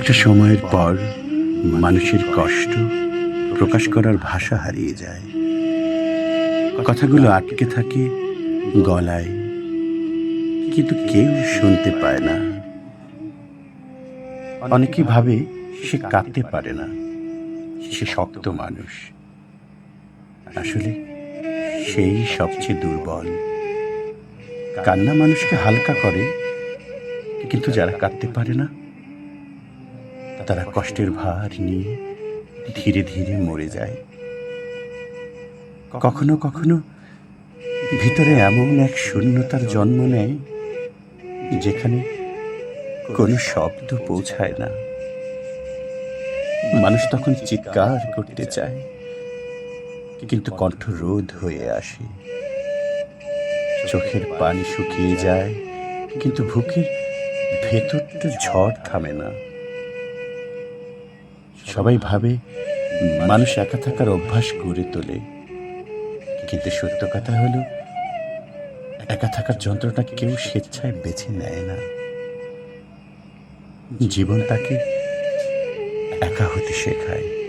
একটা সময়ের পর মানুষের কষ্ট প্রকাশ করার ভাষা হারিয়ে যায়। কথাগুলো আটকে থাকে গলায়, কিন্তু কেউ শুনতে পায় না। অনেকে ভাবে সে কাঁদতে পারে না, সে শক্ত মানুষ। আসলে সেই সবচেয়ে দুর্বল। কান্না মানুষকে হালকা করে, কিন্তু যারা কাঁদতে পারে না তারা কষ্টের ভার নিয়ে ধীরে ধীরে মরে যায়। কখনো কখনো ভিতরে এমন এক শূন্যতার জন্ম নেয় যেখানে কোনো শব্দ পৌঁছায় না। মানুষ তখন চিৎকার করতে চায়, কিন্তু কণ্ঠ রোধ হয়ে আসে। চোখের পানি শুকিয়ে যায়, কিন্তু বুকের ভেতরটা ঝড় থামে না। সবাই ভাবে মানুষ একা থাকার অভ্যাস গড়ে তোলে। কিন্তু সত্য কথা হলো, একা থাকার যন্ত্রটা কেউ স্বেচ্ছায় বেছে নেয় না। জীবন তাকে একা হতে শেখায়।